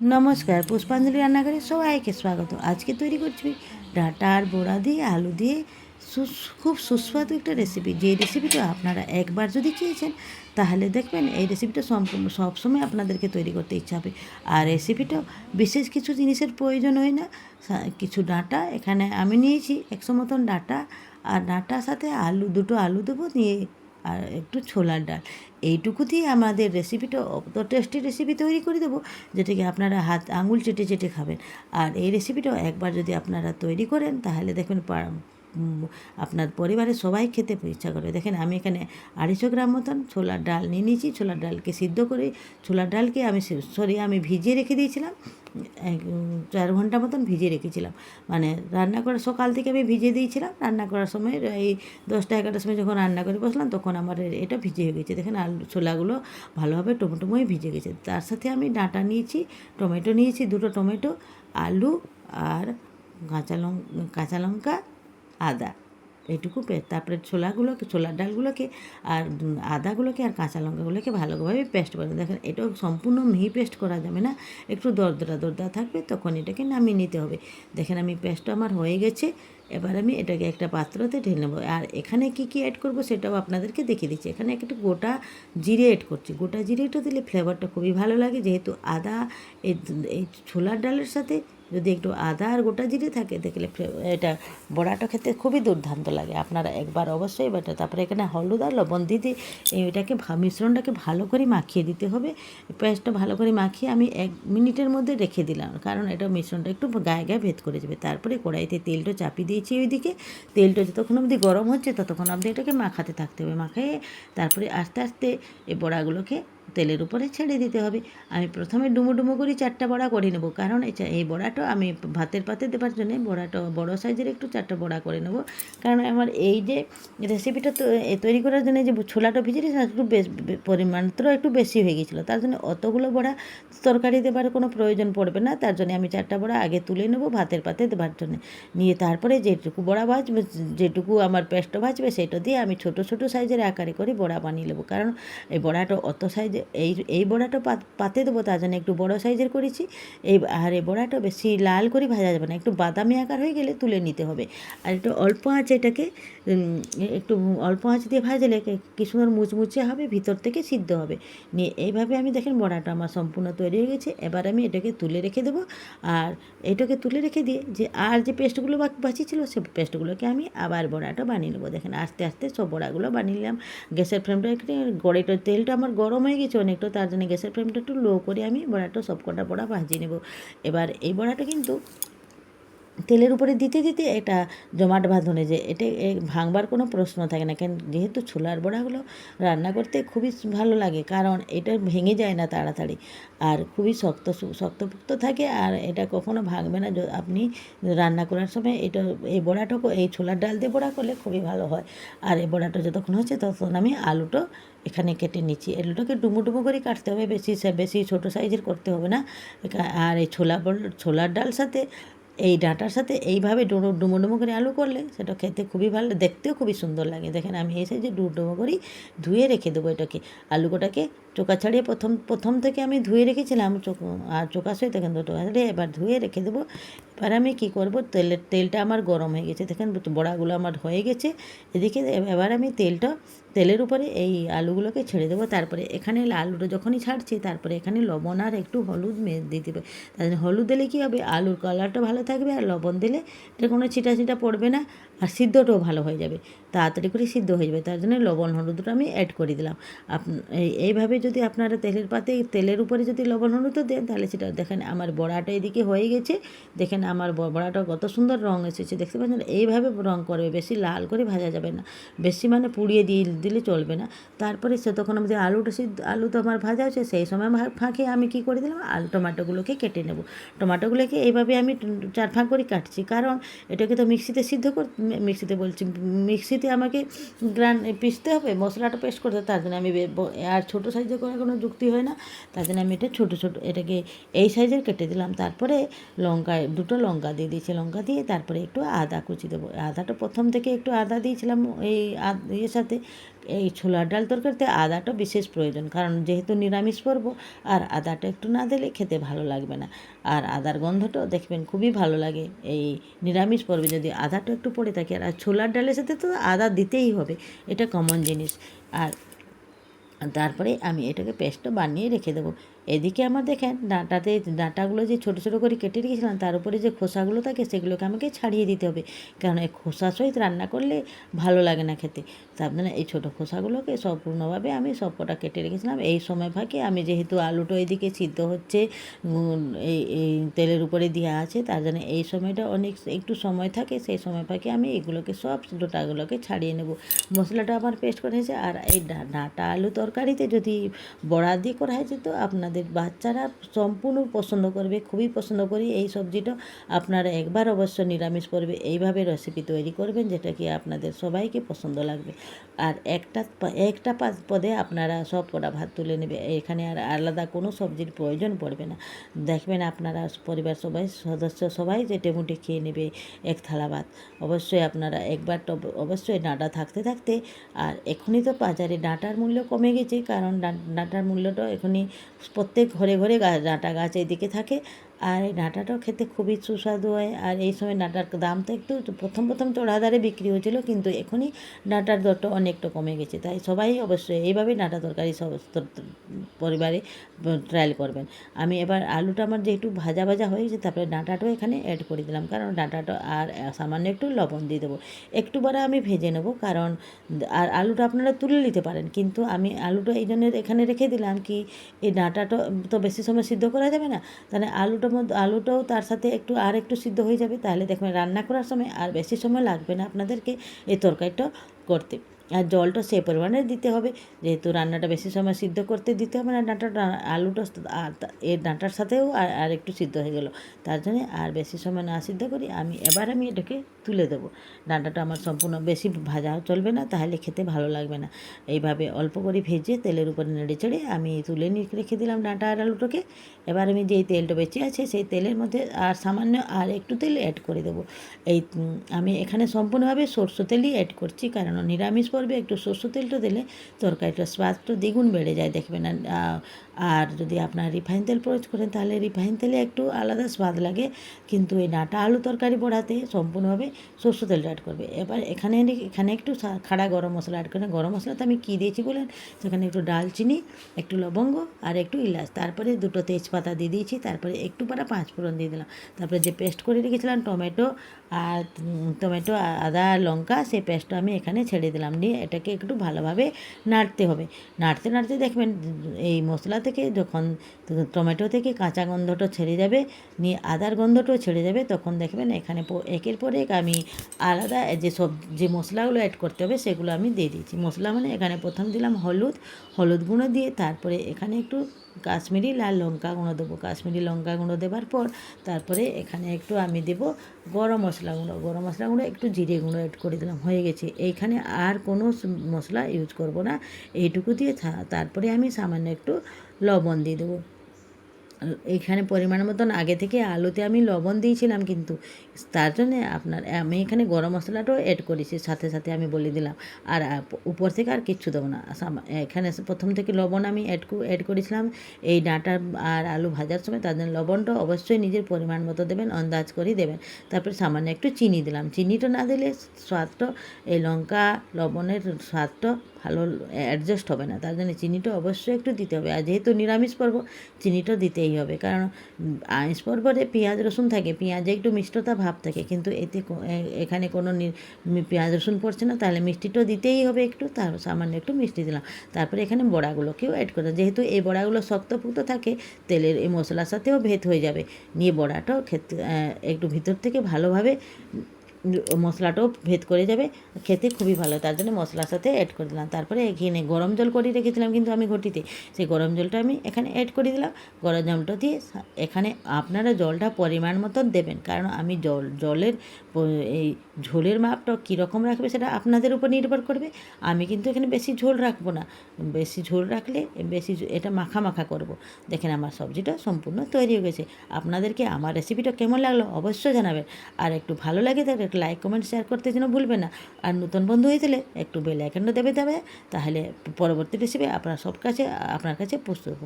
নমস্কার, পুষ্পাঞ্জলি রান্নাঘরে সবাইকে স্বাগত। আজকে তৈরি করছি ডাঁটা আর বড়া দিয়ে আলু দিয়ে খুব সুস্বাদু একটা রেসিপি যে রেসিপিটা আপনারা একবার যদি খেয়েছেন, তাহলে দেখবেন এই রেসিপিটা সম্পূর্ণ সবসময় আপনাদেরকে তৈরি করতে ইচ্ছা হবে। আর রেসিপিটা বিশেষ কিছু জিনিসের প্রয়োজন হয় না। কিছু ডাঁটা এখানে আমি নিয়েছি, একশো মতন ডাঁটা। আর ডাঁটার সাথে আলু, দুটো আলু দেবো, নিয়ে আর একটু ছোলার ডাল। এইটুকু দিয়ে আমাদের রেসিপিটা অত টেস্টি রেসিপি তৈরি করে দেবো যেটাকে আপনারা হাত আঙুল চেটে চেটে খাবেন। আর এই রেসিপিটাও একবার যদি আপনারা তৈরি করেন তাহলে উম, আপনার পরিবারের সবাই খেতে ইচ্ছা করে। দেখেন, আমি এখানে আড়াইশো গ্রাম মতন ছোলার ডাল নিয়ে নিয়েছি। ছোলার ডালকে সিদ্ধ করে, ছোলার ডালকে আমি সরি, আমি ভিজিয়ে রেখে দিয়েছিলাম। চার ঘণ্টা মতন ভিজিয়ে রেখেছিলাম। মানে রান্না করার সকাল থেকে আমি ভিজিয়ে দিয়েছিলাম। রান্না করার সময় এই দশটা এগারোটার সময় যখন রান্না করে বসলাম, তখন আমার এটা ভিজে হয়ে গেছে। দেখেন, আলু, ছোলাগুলো ভালোভাবে টমেটোময় ভিজে গেছে। তার সাথে আমি ডাঁটা নিয়েছি, টমেটো নিয়েছি, দুটো টমেটো, আলু আর কাঁচা লঙ্কা কাঁচা লঙ্কা আদা। এটুকু তারপরে ছোলাগুলোকে, ছোলার ডালগুলোকে আর আদাগুলোকে আর কাঁচা লঙ্কাগুলোকে ভালোভাবে পেস্ট করে দেখেন, এটাও সম্পূর্ণ মিহি পেস্ট করা যাবে না। একটু দরদরা দরদরা থাকবে, তখন এটাকে নামিয়ে নিতে হবে। দেখেন, আমি পেস্টটা আমার হয়ে গেছে। এবার আমি এটাকে একটা পাত্রতে ঢেলে নেব। আর এখানে কি কি অ্যাড করব সেটাও আপনাদেরকে দেখিয়ে দিচ্ছি। এখানে একটু গোটা জিরে অ্যাড করছি। গোটা জিরেটা দিলে ফ্লেভারটা খুবই ভালো লাগে। যেহেতু আদা এই ছোলার ডালের সাথে যদি একটু আদা আর গোটা জিরে থাকে, দেখলে এটা বড়াটা খেতে খুবই দুর্দান্ত লাগে। আপনারা একবার অবশ্যই বাটা তারপরে এখানে হলুদ আর লবণ দিয়ে এটাকে মিশ্রণটাকে ভালো করে মাখিয়ে দিতে হবে। পেঁয়াজটা ভালো করে মাখিয়ে আমি এক মিনিটের মধ্যে রেখে দিলাম, কারণ এটা মিশ্রণটা একটু গায়ে গায়ে ভেদ করে যাবে। তারপরে কড়াইতে তেলটা চাপিয়ে দিয়েছি ওইদিকে। তেলটা যতক্ষণ অবধি গরম হচ্ছে, ততক্ষণ অবধি এটাকে মাখাতে থাকতে হবে। মাখিয়ে তারপরে আস্তে আস্তে এই বড়াগুলোকে তেলের উপরে ছেড়ে দিতে হবে। আমি প্রথমে ডুমো ডুমো করে চারটা বড়া করে নেব। কারণ এই বড়াটা আমি ভাতের পাতে দেওয়ার জন্য বড়াটা, বড় সাইজের একটু চারটা বড়া করে নেব। কারণ আমার এই যে রেসিপিটা তৈরি করার জন্য যে ছোলাটা ভিজে একটু পরিমাণটা একটু বেশি হয়ে গেছিল। তার জন্য অতগুলো বড়া তরকারি দেবার কোনো প্রয়োজন পড়বে না। তার জন্য আমি চারটা বড়া আগে তুলে নেব ভাতের পাতে দেবার জন্য। নিয়ে তারপরে যেটুকু বড়া ভাজবে, যেটুকু আমার পেস্ট ভাজবে, সেটা দিয়ে আমি ছোট ছোট সাইজের আকারে করে বড়া বানিয়ে নেব। কারণ এই বড়াটা অত সাইজে এই এই বড়াটা পাত- দেবো তার জন্য একটু বড় সাইজের করেছি। এই, আর এই বড়াটা বেশি লাল করে ভাজা যাবে না, একটু বাদামি আকার হয়ে গেলে তুলে নিতে হবে। আর একটু অল্প আঁচে এটাকে একটু অল্প আঁচ দিয়ে ভাজলে কে- সুন্দর মুচমুচে হবে, ভিতর থেকে সিদ্ধ হবে। নিয়ে এইভাবে আমি দেখেন বড়াটা আমার সম্পূর্ণ তৈরি হয়ে গেছে। এবার আমি এটাকে তুলে রেখে দেবো। আর এটাকে তুলে রেখে দিয়ে যে, আর যে পেস্টগুলো বাকি ছিল সে পেস্টগুলোকে আমি আবার বড়াটা বানিয়ে নেব। দেখেন আস্তে আস্তে সব বড়াগুলো বানিয়ে নিলাম। গ্যাসের ফ্লেমটা একটু গড়েটা তেলটা আমার গরম হয়ে গেছে। অনেকটা তার জন্য গ্যাসের ফ্লেমটা একটু লো করে আমি বড়াটা সব কটা বড়া ভাজিয়ে নেব। এবার এই বড়াটা কিন্তু তেলের উপরে দিতে দিতে এটা জমাট বাঁধনে যে এটা ভাঙবার কোনো প্রশ্ন থাকে না। কেন যেহেতু ছোলার বড়াগুলো রান্না করতে খুবই ভালো লাগে, কারণ এটা ভেঙে যায় না তাড়াতাড়ি আর খুবই শক্ত শক্তপোক্ত থাকে আর এটা কখনো ভাঙবে না। আপনি রান্না করার সময় এটা এই বড়াটা কো- এই ছোলার ডাল দিয়ে বড়া করলে খুবই ভালো হয়। আর এই বড়াটা যতক্ষণ হচ্ছে ততক্ষণ আমি আলুটা এখানে কেটে নিচ্ছি। আলুটাকে ডুমো ডুমো করে কাটতে হবে, বেশি বেশি ছোটো সাইজের করতে হবে না। আর এই ছোলা ছোলার ডাল সাথে এই ডাঁটার সাথে এইভাবে ডুমো ডুমো ডুমো করে আলু করলে সেটা খেতে খুবই ভালো, দেখতেও খুবই সুন্দর লাগে। দেখেন আমি এসে যে ডুমো করেই ধুয়ে রেখে দেবো এটাকে। আলুটাকে চোকা ছাড়িয়ে প্রথম প্রথম থেকে আমি ধুয়ে রেখেছিলাম আর চোকা সই দেখেন তো টোকা ছাড়িয়ে এবার ধুয়ে রেখে দেবো। এবার আমি কী করব? তেলের তেলটা আমার গরম হয়ে গেছে। দেখেন বড়াগুলো আমার হয়ে গেছে। এদিকে এবার আমি তেলটা, তেলের উপরে এই আলুগুলোকে ছেড়ে দেবো। তারপরে এখানে আলুটা যখনই ছাড়ছি, তারপরে এখানে লবণ আর একটু হলুদ দিয়ে দেবে। তার জন্য হলুদ দিলে কী হবে? আলুর কালারটা ভালো থাকবে আর লবণ দিলে এটা কোনো ছিটা ছিটা পড়বে না আর সিদ্ধটাও ভালো হয়ে যাবে। তাড়াতাড়ি করে সিদ্ধ হয়ে যাবে। তার জন্য লবণ হলুদটা আমি অ্যাড করে দিলাম। আপ, এই- এইভাবে যদি আপনারা তেলের পাতে, তেলের উপরে যদি লবণ হলুদ দেন, তাহলে সেটা দেখেন আমার বড়াটা এদিকে হয়ে গেছে। দেখেন আমার বড়াটা কত সুন্দর রং এসেছে। দেখতে পাচ্ছেন, এইভাবে রং করবে, বেশি লাল করে ভাজা যাবে না। বেশি মানে পুড়িয়ে দিয়ে দিলে চলবে না। তারপরে সে তখন আমাদের আলুটা সিদ্ধ, আলু তো আমার ভাজা হচ্ছে সেই সময় ফাঁকে আমি কি করে দিলাম? আলু টমাটোগুলোকে কেটে নেব। টমাটোগুলোকে এইভাবে আমি চার ফাঁক করে কাটছি। কারণ এটাকে তো মিক্সিতে সিদ্ধ কর, মিক্সিতে বলছি, মিক্সিতে আমাকে গ্রান পিসতে হবে, মশলাটা পেস্ট করতে তার জন্য আমি আর ছোটো সাইজের সাইজে করার কোনো যুক্তি হয় না। তার জন্য আমি এটা ছোটো ছোটো, এটাকে এই সাইজের কেটে দিলাম। তারপরে লঙ্কা দুটো লঙ্কা দিয়ে দিয়েছি। লঙ্কা দিয়ে তারপরে একটু আদা কুচি দেবো। আদাটা প্রথম থেকে একটু আদা দিয়েছিলাম এই ইয়ের সাথে। এই ছোলার ডাল তরকারিতে আদাটা বিশেষ প্রয়োজন, কারণ যেহেতু নিরামিষ পর্ব, আর আদাটা একটু না দিলে খেতে ভালো লাগবে না। আর আদার গন্ধটাও দেখবেন খুবই ভালো লাগে। এই নিরামিষ পর্বে যদি আদাটা একটু পড়ে থাকে, আর ছোলার ডালের সাথে তো আদা দিতেই হবে, এটা কমন জিনিস। আর তারপরে আমি এটাকে পেস্টটা বানিয়ে রেখে দেবো। এদিকে আমার দেখেন ডাঁটাতে, ডাঁটাগুলো যে ছোটো ছোটো করে কেটে রেখেছিলাম, তার উপরে যে খোসাগুলো থাকে সেগুলোকে আমাকে ছাড়িয়ে দিতে হবে। কারণ এই খোসা সহিত রান্না করলে ভালো লাগে না খেতে। তার জন্য এই ছোটো খোসাগুলোকে সম্পূর্ণভাবে আমি সব কটা রেখেছিলাম। এই সময় ফাঁকে আমি যেহেতু আলুটা এদিকে সিদ্ধ হচ্ছে এই এই তেলের উপরে দেওয়া আছে, তার জন্য এই সময়টা অনেক একটু সময় থাকে, সেই সময় ফাঁকে আমি এগুলোকে সব ডাটাগুলোকে ছাড়িয়ে নেব। মশলাটা আমার পেস্ট করা হয়েছে, আর এই ডাঁটা আলু তরকারিতে যদি বড়া দিয়ে করা হয়েছে তো আপনাদের বাচ্চারা সম্পূর্ণ পছন্দ করবে, খুবই পছন্দ করি। এই সবজিটা আপনারা একবার অবশ্য নিরামিষ করবে এইভাবে রেসিপি তৈরি করবেন, যেটা কি আপনাদের সবাইকে পছন্দ লাগবে। আর একটা একটা পা- পদে আপনারা সব কটা ভাত তুলে নেবে। এখানে আর আলাদা কোনো সবজির প্রয়োজন পড়বে না। দেখবেন আপনারা পরিবার সবাই, সদস্য সবাই চেটে মুটে খেয়ে নেবে এক থালা ভাত। অবশ্যই আপনারা একবার অবশ্যই ডাঁটা থাকতে থাকতে, আর এখনই তো বাজারে ডাঁটার মূল্য কমে গেছে, কারণ ডাঁটার মূল্যটা এখনই প্রত্যেক ঘরে ঘরে ডাঁটা গাছ এদিকে থাকে। আর এই ডাঁটাটাও খেতে খুবই সুস্বাদু হয়। আর এই সময় ডাঁটার দাম তো একটু প্রথম প্রথম চড়া দারে বিক্রি হয়েছিল, কিন্তু এখনই ডাঁটার দরটা অনেকটা কমে গেছে। তাই সবাই অবশ্যই এইভাবেই ডাঁটা তরকারি সব পরিবারে ট্রায়াল করবেন। আমি এবার আলুটা আমার যেহেতু ভাজা ভাজা হয়ে গেছে, তারপরে ডাঁটাটাও এখানে অ্যাড করে দিলাম। কারণ ডাঁটাটা আর সামান্য একটু লবণ দিয়ে দেবো। একটু বড় আমি ভেজে নেব, কারণ আর আলুটা আপনারা তুলে নিতে পারেন। কিন্তু আমি আলুটা এই জন্য এখানে রেখে দিলাম কি, এই ডাঁটাটা তো বেশি সময় সিদ্ধ করা যাবে না, তাহলে আলুটার মধ্যে, আলুটাও তার সাথে একটু আর একটু সিদ্ধ হয়ে যাবে, তাহলে দেখবেন রান্না করার সময় আর বেশি সময় লাগবে না আপনাদেরকে এই তরকারিটা করতে। আর জলটা সে পরিমাণে দিতে হবে। যেহেতু রান্নাটা বেশি সময় সিদ্ধ করতে দিতে হবে না, ডাঁটাটা, আলুটা এর ডাঁটার সাথেও আর আর একটু সিদ্ধ হয়ে গেল। তার জন্যে আর বেশি সময় না সিদ্ধ করি, আমি, এবার আমি এটাকে তুলে দেবো। ডাঁটাটা আমার সম্পূর্ণ বেশি ভাজা চলবে না, তাহলে খেতে ভালো লাগবে না। এইভাবে অল্প করে ভেজে তেলের উপরে নেড়ে চেড়ে আমি তুলে নিয়ে রেখে দিলাম ডাঁটা আর আলুটাকে। এবার আমি যেই তেলটা বেঁচে আছে, সেই তেলের মধ্যে আর সামান্য আর একটু তেল অ্যাড করে দেবো। এই আমি এখানে সম্পূর্ণভাবে সরষে তেলই অ্যাড করছি কারণ নিরামিষ পর্বে একটু সরষে তেলটা দিলে তরকারিটার স্বাদটা দ্বিগুণ বেড়ে যায় দেখবেন। আর, আর যদি আপনার রিফাইন তেল প্রয়োগ করেন, তাহলে রিফাইন তেলে একটু আলাদা স্বাদ লাগে। কিন্তু এই ডাঁটা আলু তরকারি বড়াতে সম্পূর্ণভাবে সরষে তেলটা অ্যাড করবে। এবার এখানে এখানে একটু খাড়া গরম মশলা অ্যাড করেন গরম মশলাতে আমি কী দিয়েছি বলেন? সেখানে একটু ডালচিনি, একটু লবঙ্গ আর একটু ইলাচ। তারপরে দুটো তেজপাতা দিয়ে দিয়েছি। তারপরে একটু পারা পাঁচ ফোড়ন দিয়ে দিলাম। তারপরে যে পেস্ট করে রেখেছিলাম, টমেটো আর টমেটো, আদা, লঙ্কা, সেই পেস্টটা আমি এখানে ছেড়ে দিলাম। নিয়ে এটাকে একটু ভালোভাবে নাড়তে হবে। নাড়তে নাড়তে দেখবেন এই মশলা থেকে যখন টমেটো থেকে কাঁচা গন্ধটা ছেড়ে যাবে, নিয়ে আদার গন্ধটাও ছেড়ে যাবে, তখন দেখবেন এখানে একের পর এক আমি আলাদা যে সব, যে মশলাগুলো অ্যাড করতে হবে সেগুলো আমি দিয়ে দিয়েছি। মশলা মানে এখানে প্রথম দিলাম হলুদ হলুদ গুঁড়ো দিয়ে তারপরে এখানে একটু কাশ্মীরি লাল লঙ্কা গুঁড়ো দেবো। কাশ্মীরি লঙ্কা গুঁড়ো দেবার পর তারপরে এখানে একটু আমি দেবো গরম মশলা গুঁড়ো। গরম মশলা গুঁড়ো একটু জিরে গুঁড়ো অ্যাড করে দিলাম, হয়ে গেছে। এইখানে আর কোনো মশলা ইউজ করব না। এইটুকু দিয়ে তারপরে আমি সামান্য একটু লবণ দিয়ে দেবো। এইখানে পরিমাণ মতন আগে থেকে আলুতে আমি লবণ দিয়েছিলাম কিন্তু তার জন্যে আপনার, আমি এখানে গরম মশলাটাও অ্যাড করেছি, সাথে সাথে আমি বলে দিলাম। আর উপর থেকে আর কিচ্ছু দেবো না। এখানে প্রথম থেকে লবণ আমি অ্যাড অ্যাড করেছিলাম। এই ডাঁটা আর আলু ভাজার সময় তার জন্য লবণটা অবশ্যই নিজের পরিমাণ মতো দেবেন, আন্দাজ করেই দেবেন। তারপরে সামান্য একটু চিনি দিলাম। চিনিটা না দিলে স্বাদটা, এই লঙ্কা, লবণের স্বাদটা ভালো অ্যাডজাস্ট হবে না। তার জন্য চিনিটা অবশ্যই একটু দিতে হবে। আর যেহেতু নিরামিষ পর্ব, চিনিটা দিতেই হবে। কারণ আমিষ পর্বতে পেঁয়াজ, রসুন থাকে, পেঁয়াজে একটু মিষ্টতা ভাব থাকে। কিন্তু এতে এখানে কোনো পেঁয়াজ, রসুন পড়ছে না, তাহলে মিষ্টিটাও দিতেই হবে একটু, তার সামান্য একটু মিষ্টি দিলাম। তারপরে এখানে বড়াগুলোকেও অ্যাড করে যেহেতু এই বড়াগুলো শক্তপুক্ত থাকে, তেলের এই মশলার সাথেও ভেদ হয়ে যাবে। নিয়ে বড়াটাও খেতে একটু ভিতর থেকে ভালোভাবে মশলাটাও ভেদ করে যাবে। খেতে খুবই ভালো, তার জন্য মশলার সাথে অ্যাড করে দিলাম। তারপরে এখানে গরম জল করে রেখেছিলাম কিন্তু আমি ঘটিতে। সেই গরম জলটা আমি এখানে অ্যাড করে দিলাম। গরম জলটা দিয়ে এখানে আপনারা জলটা পরিমাণ মতন দেবেন। কারণ আমি জল, জলের এই ঝোলের মাপটা কীরকম রাখবে সেটা আপনাদের উপর নির্ভর করবে। আমি কিন্তু এখানে বেশি ঝোল রাখব না। বেশি ঝোল রাখলে বেশি এটা মাখা মাখা করব। দেখেন আমার সবজিটা সম্পূর্ণ তৈরি হয়ে গেছে। আপনাদেরকে আমার রেসিপিটা কেমন লাগল অবশ্যই জানাবেন। আর একটু ভালো লাগে তাহলে একটু লাইক কমেন্ট শেয়ার করতে যেন ভুলবে না আর নতুন বন্ধু হয়েছিলে একটু বেল আইকনটা দেবে দেবে, তাহলে পরবর্তী রেসিপি আপনার সব কাছে, আপনার কাছে প্রস্তুত।